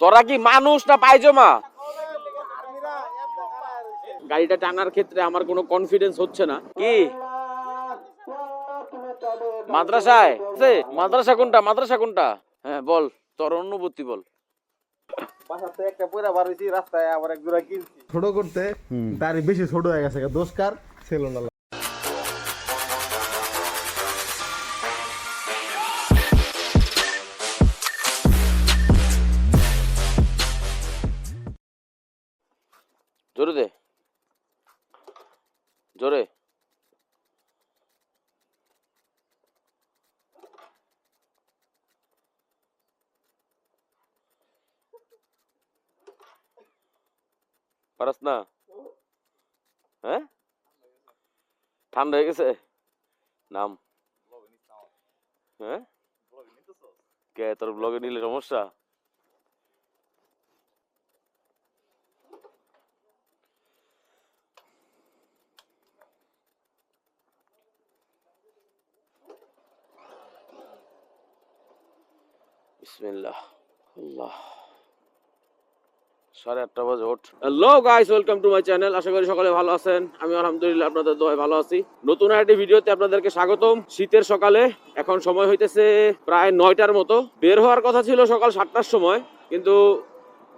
তোরা কি মানুষ না পায়জমা? গাড়িটা টানার ক্ষেত্রে আমার কোনো কনফিডেন্স হচ্ছে না। কি? মাদ্রাসায়? মাদ্রাসা কোনটা? মাদ্রাসা কোনটা? হ্যাঁ বল। তোর অনুভূতি বল। একটা পয়রা বার হইছি রাস্তায় আবার এক ছোট করতে দাড়ি বেশি ছোট হয়ে গেছে দোষকার ছিল না পারাস না? হ্যাঁ? ঠান্ডা হয়ে গেছে? নাম। হ্যাঁ? কে, তোর ব্লগে নিলে সমস্যা? বিসমিল্লাহ। আল্লাহ। সাড়ে আটটা বাজে, ওঠ। Hello guys welcome to my channel আশা করি সকলে ভালো আছেন। আমি আলহামদুলিল্লাহ আপনাদের দোয়ায় ভালো আছি। নতুন একটি ভিডিওতে আপনাদেরকে স্বাগতম। শীতের সকালে এখন সময় হইতেছে প্রায় নয়টার মতো। বের হওয়ার কথা ছিল সকাল সাতটার সময়, কিন্তু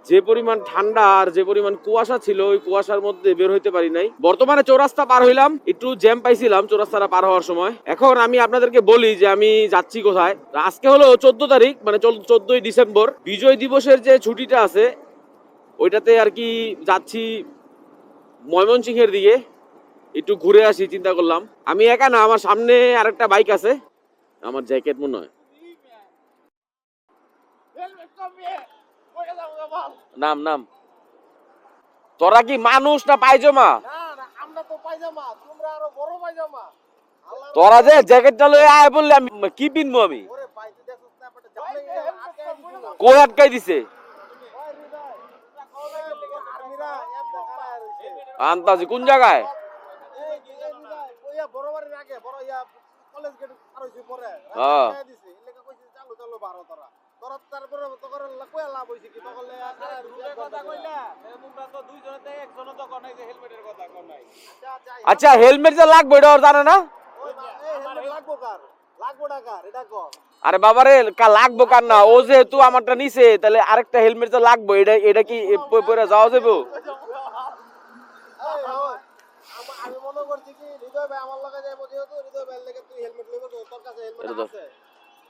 যে পরিমাণ ঠান্ডা আর যে পরিমাণ কুয়াশা ছিল, ওই কুয়াশার মধ্যে বের হইতে পারি নাই। বর্তমানে চৌরাস্তা পার হইলাম। একটু জ্যাম পাইছিলাম চৌরাস্তাটা পার হওয়ার সময়। এখন আমি আপনাদেরকে বলি যে আমি যাচ্ছি কোথায়। আজকে হলো চোদ্দ তারিখ মানে চোদ্দই ডিসেম্বর। বিজয় দিবসের যে ছুটিটা আছে ওইটাতে আর কি যাচ্ছি ময়মনসিংহের দিকে। একটু ঘুরে আসি, চিন্তা করলাম। আমি একা না, আমার সামনে আর একটা বাইক আছে। আমার জ্যাকেট মনে হয়। নাম নাম। তোরা কি মানুষ না পায়জমা? তোরা যে জ্যাকেটটা লয়ে আয় বললে আমি, কি পিনবো আমি? ওরে পাইতে দেখছ না আপনি জামলে আটকে দিছিল কই আটকাই দিছে ওই হৃদয় আর্মিরা এক দেখা রইছে আন্তাজি কোন জায়গায়? হ্যাঁ। আচ্ছা হেলমেট যে লাগবে এটা জানে না? আরে বাবারে কা লাগবো কার না? ও যেহেতু আমারটা নিছে তাহলে আরেকটা হেলমেট তো লাগবে এটা এটা কি পরে যাওয়া যাবে এই, ওই, আমা- আমি মনে করছি কি হৃদয় ভাই আমার লগে যাইবো যেহেতু হৃদয় লেগে তুই হেলমেট লইবো তোর কাছে হেলমেট আছে।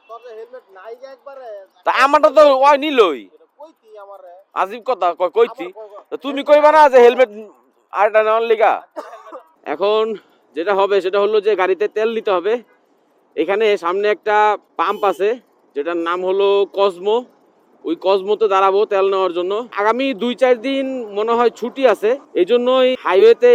তোর হেলমেট নাই যে একবারে তা আমারটা তো ওই নিলই। কইতি আমারে? আজিব কথা কইতি? তুমি কইবা না যে হেলমেট লিগা? এখন যেটা হবে সেটা হলো যে গাড়িতে তেল নিতে হবে। এখানে সামনে একটা পাম্প আছে যেটার নাম হলো কসমো ওই কসমোতে দাঁড়াবো তেল নেওয়ার জন্য। আগামী দুই চার দিন মনে হয় ছুটি আছে এই জন্যই হাইওয়েতে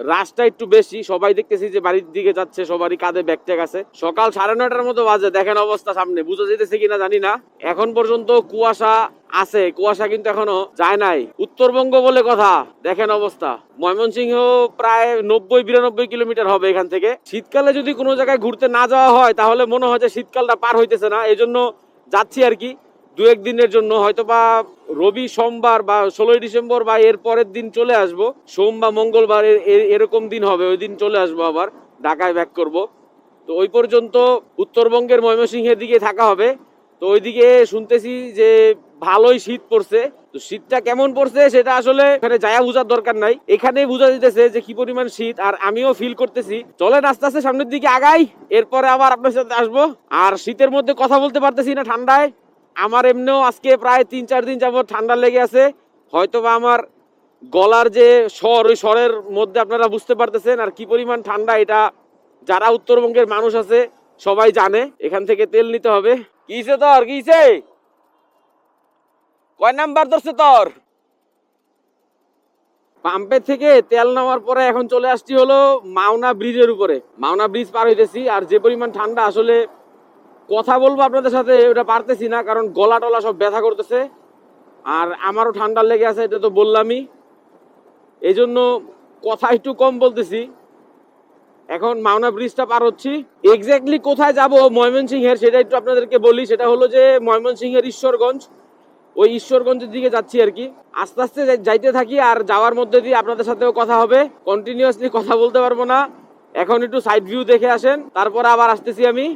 রাশটা একটু বেশি, সবাই দেখতেছি যে বাড়ির দিকে যাচ্ছে, সবারই কাঁধে ব্যাগট্যাগ আছে। সকাল সাড়ে নয়টার মতো বাজে, দেখেন অবস্থা সামনে, বুঝা যেতেছে কিনা জানি না। এখন পর্যন্ত কুয়াশা আছে, কুয়াশা কিন্তু এখনও যায় নাই। উত্তরবঙ্গ বলে কথা, দেখেন অবস্থা। ময়মনসিংহ প্রায় নব্বই, বিরানব্বই কিলোমিটার হবে এখান থেকে। শীতকালে যদি কোনো জায়গায় ঘুরতে না যাওয়া হয়, তাহলে মনে হয় যে শীতকালটা পার হইতেছে না। এই জন্য যাচ্ছি আর কি। দু এক দিনের জন্য হয়তো বা রবি সোমবার বা ষোলোই ডিসেম্বর বা এর পরের দিন চলে আসব। সোম বা মঙ্গলবার এরকম দিন হবে, ওই দিন চলে আসব আবার, ঢাকায় ব্যাক করব। তো ওই পর্যন্ত উত্তরবঙ্গের ময়মনসিংহের দিকে থাকা হবে। তো ওইদিকে শুনতেছি যে ভালোই শীত পড়ছে। তো শীতটা কেমন পড়ছে সেটা আসলে এখানে যায়া বোঝার দরকার নাই। এখানেই বোঝা দিতেছে যে কি পরিমাণ শীত, আর আমিও ফিল করতেছি। চলেন আস্তে আস্তে সামনের দিকে আগাই, এরপরে আবার আপনার সাথে আসব। আর শীতের মধ্যে কথা বলতে পারতেছি না ঠান্ডায়। আমার এমনিও আজকে প্রায় তিন, চার দিন যাবত ঠান্ডা লেগে আছে। হয়তো বা আমার গলার যে স্বর, ওই স্বরের মধ্যে আপনারা বুঝতে পারতেছেন আর কি পরিমাণ ঠান্ডা এটা। যারা উত্তরবঙ্গের মানুষ আছে, সবাই জানে। এখান থেকে তেল নিতে হবে। কিসে তোর? কিসে কয় নাম্বার ধরছে তোর? পাম্পে থেকে তেল নেওয়ার পরে এখন চলে আসছি হলো মাওনা ব্রিজের উপরে। মাওনা ব্রিজ পার হইতেছি আর যে পরিমাণ ঠান্ডা আসলে কথা বলব আপনাদের সাথে, ওটা পারতেছি না, কারণ গলা টলা সব ব্যথা করতেছে। আর আমারও ঠান্ডা লেগে আছে, এটা তো বললামই। এই জন্য কথা একটু কম বলতেছি। এখন মাওনা ব্রিজটা পার হচ্ছি। এক্স্যাক্টলি কোথায় যাব ময়মনসিংহের, সেটা একটু আপনাদেরকে বলি। সেটা হলো যে ময়মনসিংহের ঈশ্বরগঞ্জ। ওই ঈশ্বরগঞ্জের দিকে যাচ্ছি আর কি। আস্তে আস্তে যাইতে থাকি আর যাওয়ার মধ্যে দিয়ে আপনাদের সাথেও কথা হবে। কন্টিনিউয়াসলি কথা বলতে পারব না। এখন একটু সাইড ভিউ দেখে আসেন, তারপরে আবার আসতেছি আমি।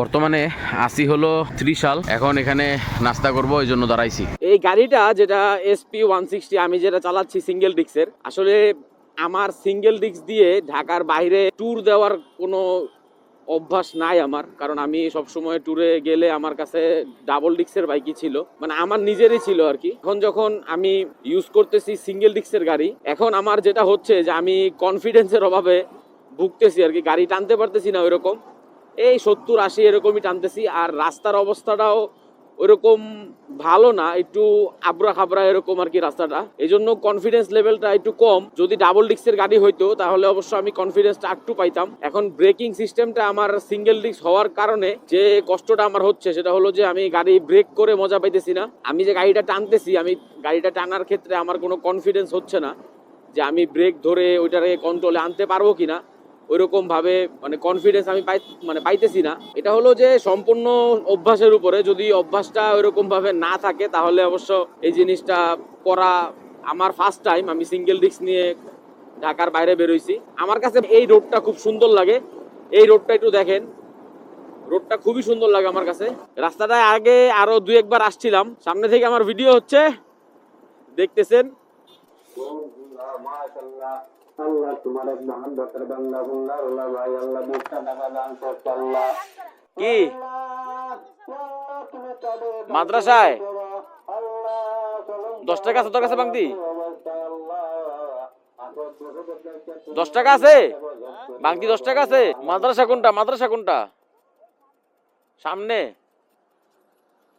বর্তমানে আসি হলো ত্রিশাল এখন এখানে নাস্তা করব ওই জন্য দাঁড়াইছি। এই গাড়িটা যেটা এসপি ওয়ান সিক্সটি আমি যেটা চালাচ্ছি সিঙ্গেল ডিক্সের আসলে আমার সিঙ্গেল ডিক্স দিয়ে ঢাকার বাইরে ট্যুর দেওয়ার কোনো অভ্যাস নাই আমার। কারণ আমি সব সময় ট্যুরে গেলে আমার কাছে ডাবল ডিক্সের বাইকই ছিল। মানে আমার নিজেরই ছিল আর কি। এখন যখন আমি ইউজ করতেছি সিঙ্গেল ডিক্সের গাড়ি, এখন আমার যেটা হচ্ছে যে আমি কনফিডেন্সের অভাবে ভুগতেছি আর কি। গাড়ি টানতে পারতেছি না ওইরকম। এই সত্তর আশি এরকমই টানতেছি, আর রাস্তার অবস্থাটাও ওইরকম ভালো না, একটু আবরা খাবরা এরকম আর কি রাস্তাটা। এই জন্য কনফিডেন্স লেভেলটা একটু কম। যদি ডাবল ডিস্কের গাড়ি হইতো, তাহলে অবশ্য আমি কনফিডেন্সটা একটু পাইতাম। এখন ব্রেকিং সিস্টেমটা আমার সিঙ্গেল ডিস্ক হওয়ার কারণে যে কষ্টটা আমার হচ্ছে, সেটা হলো যে আমি গাড়ি ব্রেক করে মজা পাইতেছি না। আমি যে গাড়িটা টানতেছি, আমি গাড়িটা টানার ক্ষেত্রে আমার কোনো কনফিডেন্স হচ্ছে না যে আমি ব্রেক ধরে ওইটারে কন্ট্রোলে আনতে পারব কিনা। ওইরকম ভাবে মানে কনফিডেন্স আমি পাই মানে পাইতেছি না। এটা হলো যে সম্পূর্ণ অভ্যাসের উপরে। যদি অভ্যাসটা ওইরকম ভাবে না থাকে, তাহলে অবশ্য এই জিনিসটা করা আমার ফার্স্ট টাইম আমি সিঙ্গেল ডিস্ক নিয়ে ঢাকার বাইরে বেরোইছি। আমার কাছে এই রোডটা খুব সুন্দর লাগে। এই রোডটা একটু দেখেন। রোডটা খুবই সুন্দর লাগে আমার কাছে। রাস্তাটায় আগে আরও দু একবার আসছিলাম। সামনে থেকে আমার ভিডিও হচ্ছে। দেখতেছেন? আল্লাহ, তোমার এক বান্দা আল্লাহ ভাই, আল্লাহ দান আল্লাহ। কি? মাদ্রাসায়? দশ টাকা আছে তোর কাছে বাংতি? দশ টাকা আছে? বাংতি দশ টাকা আছে? মাদ্রাসা কোনটা? মাদ্রাসা কোনটা? সামনে?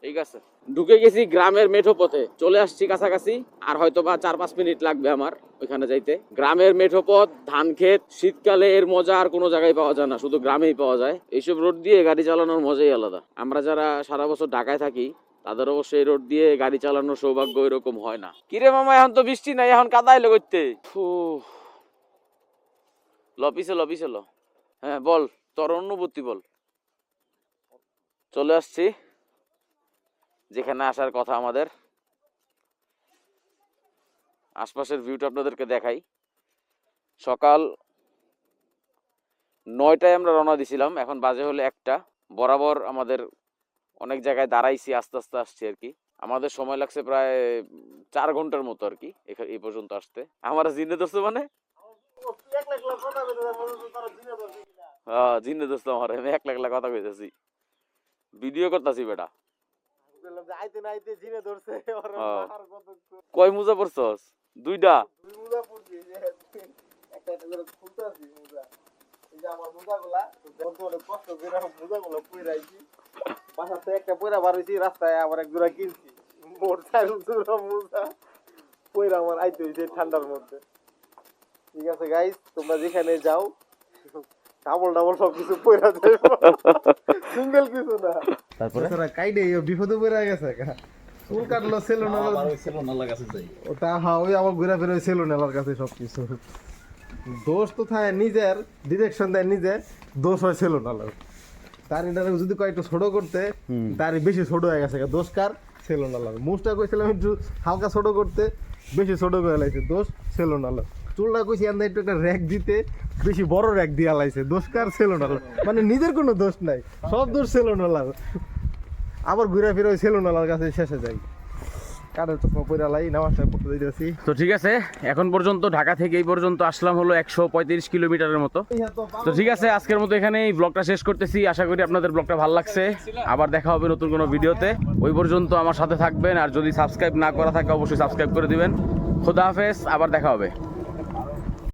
ঠিক আছে। ঢুকে গেছি গ্রামের মেঠো পথে। চলে আসছি কাছাকাছি, আর হয়তো বা চার পাঁচ মিনিট লাগবে আমার ওইখানে যাইতে। গ্রামের মেঠো পথ, ধান ক্ষেত, শীতকালে এর মজা আর কোনো জায়গায় পাওয়া যায় না, শুধু গ্রামেই পাওয়া যায়। এইসব রোড দিয়ে গাড়ি চালানোর মজাই আলাদা। আমরা যারা সারা বছর ঢাকায় থাকি, তাদের অবশ্য এই রোড দিয়ে গাড়ি চালানোর সৌভাগ্য এরকম হয় না। কিরে মামা, এখন তো বৃষ্টি নাই, এখন কাদাই করতে লপিসে লপিসে ল। হ্যাঁ বল, তোর অনুভূতি বল। চলে আসছি। যেখানে আসার কথা আমাদের। আশপাশের ভিউটা আপনাদেরকে দেখাই। সকাল নয়টায় আমরা রওনা দিছিলাম, এখন বাজে হলো একটা। বরাবর আমাদের অনেক জায়গায় দাঁড়াইছি, আস্তে আস্তে আসছি আর কি। আমাদের সময় লাগছে প্রায় চার ঘণ্টার মতো আর কি এই পর্যন্ত আসতে। আমার জিনে ধরছে মানে? হ্যাঁ জিনে ধরছে আমার, আমি এক লাখ লাখ কথা কইতেছি। ভিডিও করতেছি বেটা। আইতে না আইতে জিনে ধরছে। কয় মুজা পড়ছস দুইটা? দুই মুজা পড়ছি এই যে একটা একটা করে খুলতাছি মুজা। এই যে আমার মুজাগুলা কষ্ট করে মুজাগুলো একটা পয়রা বার হইছি রাস্তায় আবার এক জোড়া কিনছি। মোট চার জোড়া মুজা পয়রা আমার আইতে হইছে ঠান্ডার মধ্যে। ঠিক আছে গাইস তোমরা যেখানে যাও ডাবল ডাবল সব কিছু পয়রা যাবে সিঙ্গেল কিছু না। তারপরে? তোরা কাইডে বিপদে পড়ে গেছে চুল কাটলো সেলুন ওটা হ্যাঁ ওই আবার ঘুরে ফিরে সেলুন এলার কাছে সবকিছু। দোষ তো থাকে নিজের ডিরেকশন দেয় নিজে দোষ হয় সেলুন আলার তার এটা যদি কয়েকটু ছোট করতে তার বেশি ছোট হয়ে গেছে দোষ কার? সেলুন আলার মুখটা কইছিলাম একটু হালকা ছোট করতে বেশি ছোট করে লাইছে। দোষ সেলুন আলার চুলটা কইছি, আন্দা একটু একটা র্যাক দিতে। বেশি বড় র্যাক দিয়া লাইছে। দোষ কার সেলুন আলার মানে নিজের কোনো দোষ নাই। সব দোষ সেলুন আলার আবার ঘুরে ফিরে ওই সেলুন আলার কাছে শেষে যাই। তো ঠিক আছে, এখন পর্যন্ত ঢাকা থেকে এই পর্যন্ত আসলাম হলো একশো পঁয়ত্রিশ কিলোমিটারের মতো। তো ঠিক আছে, আজকের মতো এখানে এই ব্লগটা শেষ করতেছি। আশা করি আপনাদের ব্লগটা ভালো লাগছে। আবার দেখা হবে নতুন কোনো ভিডিওতে। ওই পর্যন্ত আমার সাথে থাকবেন, আর যদি সাবস্ক্রাইব না করা থাকে, অবশ্যই সাবস্ক্রাইব করে দিবেন। খোদা হাফেজ, আবার দেখা হবে।